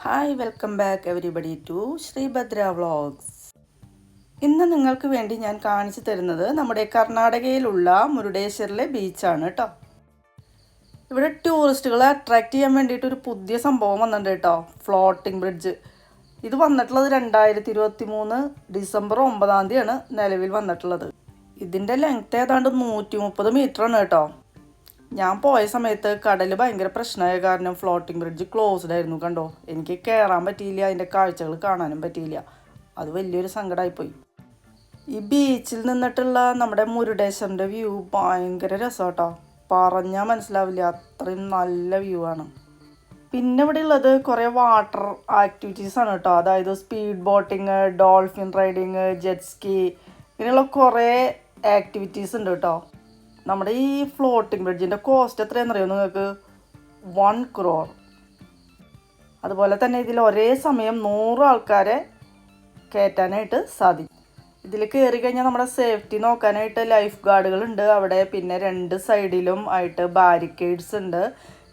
Hi welcome back everybody to Sreebhadra vlogs ഇന്ന് നിങ്ങൾക്ക് വേണ്ടി ഞാൻ കാണിച്ചു തരുന്നത് നമ്മുടെ കർണാടകയിലുള്ള മുരുടേശ്വറിലെ ബീച്ചാണ് കേട്ടോ ഇവിടെ ടൂറിസ്റ്റുകളെ അട്രാക്റ്റ് ചെയ്യാൻ വേണ്ടിയിട്ട് ഒരു പുതിയ സംഭവം വന്നിട്ടുണ്ട് കേട്ടോ ഫ്ലോട്ടിംഗ് ബ്രിഡ്ജ് ഇത് വന്നിട്ടുള്ളത് രണ്ടായിരത്തി ഇരുപത്തി മൂന്ന് ഡിസംബർ ഒമ്പതാം തീയതിയാണ് നിലവിൽ വന്നിട്ടുള്ളത്. ഇതിന്റെ ലെങ്ത് ഏതാണ്ട് നൂറ്റി മുപ്പത് ആണ് കേട്ടോ ഞാൻ പോയ സമയത്ത് കടൽ ഭയങ്കര പ്രശ്നമായ കാരണം ഫ്ലോട്ടിംഗ് ബ്രിഡ്ജ് ക്ലോസ്ഡ് ആയിരുന്നു കണ്ടോ? എനിക്ക് കയറാൻ പറ്റിയില്ല അതിന്റെ കാഴ്ചകൾ കാണാനും പറ്റിയില്ല. അത് വലിയൊരു സങ്കടമായിപ്പോയി ഈ ബീച്ചിൽ നിന്നിട്ടുള്ള നമ്മുടെ മുരുടേശ്വറിന്റെ വ്യൂ ഭയങ്കര രസമാട്ടോ പറഞ്ഞാൽ മനസ്സിലാവില്ല അത്രയും നല്ല വ്യൂ ആണ്. പിന്നെ ഇവിടെ ഉള്ളത് കുറേ വാട്ടർ ആക്ടിവിറ്റീസ് ആണ് കേട്ടോ. അതായത് speed boating dolphin riding jet ski ഇങ്ങനെയുള്ള കുറേ ആക്ടിവിറ്റീസ് ഉണ്ട് കേട്ടോ. നമ്മുടെ ഈ ഫ്ലോട്ടിംഗ് ബ്രിഡ്ജിന്റെ കോസ്റ്റ് എത്രയാണെന്നറിയോ നിങ്ങൾക്ക് വൺ ക്രോർ അതുപോലെ തന്നെ ഇതിൽ ഒരേ സമയം നൂറ് ആൾക്കാരെ കയറ്റാനായിട്ട് സാധിക്കും. ഇതിൽ കയറി കഴിഞ്ഞാൽ നമ്മുടെ സേഫ്റ്റി നോക്കാനായിട്ട് ലൈഫ് ഗാർഡുകളുണ്ട് അവിടെ പിന്നെ രണ്ട് സൈഡിലും ആയിട്ട് ബാരിക്കേഡ്സ് ഉണ്ട്.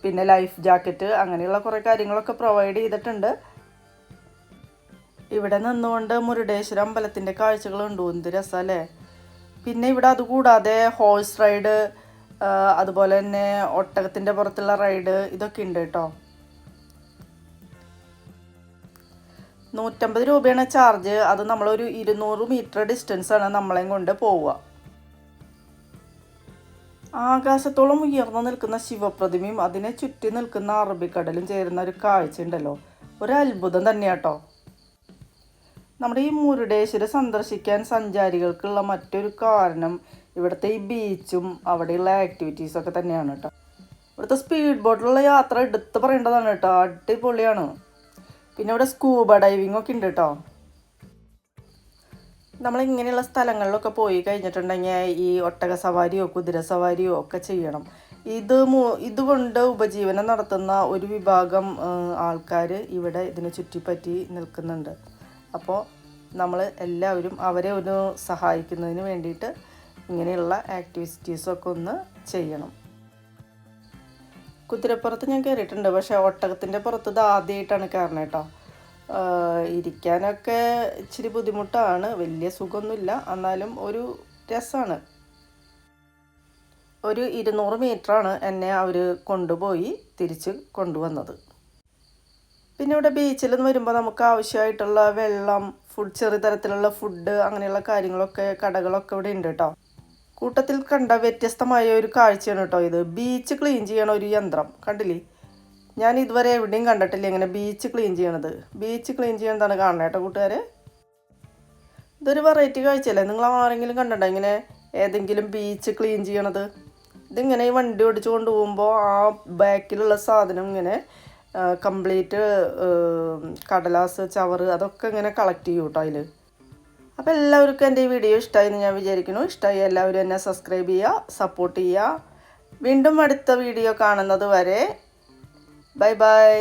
പിന്നെ ലൈഫ് ജാക്കറ്റ് അങ്ങനെയുള്ള കുറേ കാര്യങ്ങളൊക്കെ പ്രൊവൈഡ് ചെയ്തിട്ടുണ്ട്. ഇവിടെ നിന്നുകൊണ്ട് മുരുടേശ്വര അമ്പലത്തിന്റെ കാഴ്ചകളുണ്ട് എന്ത് രസമല്ലേ പിന്നെ ഇവിടെ അതുകൂടാതെ ഹോഴ്സ് റൈഡ് അതുപോലെ തന്നെ ഒട്ടകത്തിന്റെ പുറത്തുള്ള റൈഡ് ഇതൊക്കെ ഉണ്ട് കേട്ടോ. നൂറ്റമ്പത് രൂപയാണ് ചാർജ് അത് നമ്മളൊരു ഇരുന്നൂറ് മീറ്റർ ഡിസ്റ്റൻസ് ആണ് നമ്മളെയും കൊണ്ട് പോവുക. ആകാശത്തോളം ഉയർന്നു നിൽക്കുന്ന ശിവപ്രതിമയും അതിനെ ചുറ്റി നിൽക്കുന്ന അറബിക്കടലും ചേരുന്ന ഒരു കാഴ്ച ഉണ്ടല്ലോ. ഒരു അത്ഭുതം തന്നെയാട്ടോ. നമ്മുടെ ഈ മുരുടേശ്വര സന്ദർശിക്കാൻ സഞ്ചാരികൾക്കുള്ള മറ്റൊരു കാരണം ഇവിടുത്തെ ഈ ബീച്ചും അവിടെയുള്ള ആക്ടിവിറ്റീസൊക്കെ തന്നെയാണ് കേട്ടോ. ഇവിടുത്തെ സ്പീഡ് ബോട്ടിലുള്ള യാത്ര എടുത്ത് പറയേണ്ടതാണ് കേട്ടോ. അടിപൊളിയാണ്. പിന്നെ ഇവിടെ സ്കൂബ ഡൈവിംഗ് ഒക്കെ ഉണ്ട് കേട്ടോ. നമ്മൾ ഇങ്ങനെയുള്ള സ്ഥലങ്ങളിലൊക്കെ പോയി കഴിഞ്ഞിട്ടുണ്ടെങ്കിൽ ഈ ഒട്ടക സവാരിയോ കുതിര സവാരിയോ ഒക്കെ ചെയ്യണം. ഇത് ഇതുകൊണ്ട് ഉപജീവനം നടത്തുന്ന ഒരു വിഭാഗം ആൾക്കാർ ഇവിടെ ഇതിനെ ചുറ്റിപ്പറ്റി നിൽക്കുന്നുണ്ട്. അപ്പോൾ നമ്മൾ എല്ലാവരും അവരെ ഒന്ന് സഹായിക്കുന്നതിന് വേണ്ടിയിട്ട് ഇങ്ങനെയുള്ള ആക്ടിവിറ്റീസൊക്കെ ഒന്ന് ചെയ്യണം. കുതിരപ്പുറത്ത് ഞാൻ കയറിയിട്ടുണ്ട് പക്ഷേ ഒട്ടകത്തിന്റെ പുറത്ത് ഇത് ആദ്യമായിട്ടാണ് കയറണം കേട്ടോ ഇരിക്കാനൊക്കെ ഇച്ചിരി ബുദ്ധിമുട്ടാണ്. വലിയ സുഖമൊന്നുമില്ല. എന്നാലും ഒരു രസമാണ്. ഒരു ഇരുന്നൂറ് മീറ്ററാണ് എന്നെ അവർ കൊണ്ടുപോയി തിരിച്ച് കൊണ്ടുവന്നത്. പിന്നെ ഇവിടെ ബീച്ചിൽ നിന്ന് വരുമ്പോൾ നമുക്ക് ആവശ്യമായിട്ടുള്ള വെള്ളം ഫുഡ് ചെറിയ തരത്തിലുള്ള ഫുഡ് അങ്ങനെയുള്ള കാര്യങ്ങളൊക്കെ കടകളൊക്കെ ഇവിടെ ഉണ്ട് കേട്ടോ കൂട്ടത്തിൽ കണ്ട വ്യത്യസ്തമായ ഒരു കാഴ്ചയാണ് കേട്ടോ ഇത്. ബീച്ച് ക്ലീൻ ചെയ്യണ ഒരു യന്ത്രം. കണ്ടില്ലേ? ഞാൻ ഇതുവരെ എവിടെയും കണ്ടിട്ടില്ല ഇങ്ങനെ ബീച്ച് ക്ലീൻ ചെയ്യണത്. ബീച്ച് ക്ലീൻ ചെയ്യണതാണ് കാണണേ കേട്ടോ കൂട്ടുകാരെ? ഇതൊരു വെറൈറ്റി കാഴ്ചയല്ലേ? നിങ്ങൾ ആരെങ്കിലും കണ്ടോ ഇങ്ങനെ ഏതെങ്കിലും ബീച്ച് ക്ലീൻ ചെയ്യണത്? ഇതിങ്ങനെ ഈ വണ്ടി ഓടിച്ചു കൊണ്ടുപോകുമ്പോൾ ആ ബാക്കിലുള്ള സാധനം ഇങ്ങനെ കംപ്ലീറ്റ് കടലാസ് ചവറ് അതൊക്കെ ഇങ്ങനെ കളക്ട് ചെയ്യും കേട്ടോ അതിൽ അപ്പോൾ എല്ലാവർക്കും എന്റെ ഈ വീഡിയോ ഇഷ്ടമായി എന്ന് ഞാൻ വിചാരിക്കുന്നു. ഇഷ്ടമായി എല്ലാവരും എന്നെ സബ്സ്ക്രൈബ് ചെയ്യുക സപ്പോർട്ട് ചെയ്യുക. വീണ്ടും അടുത്ത വീഡിയോ കാണുന്നത് വരെ ബൈ ബൈ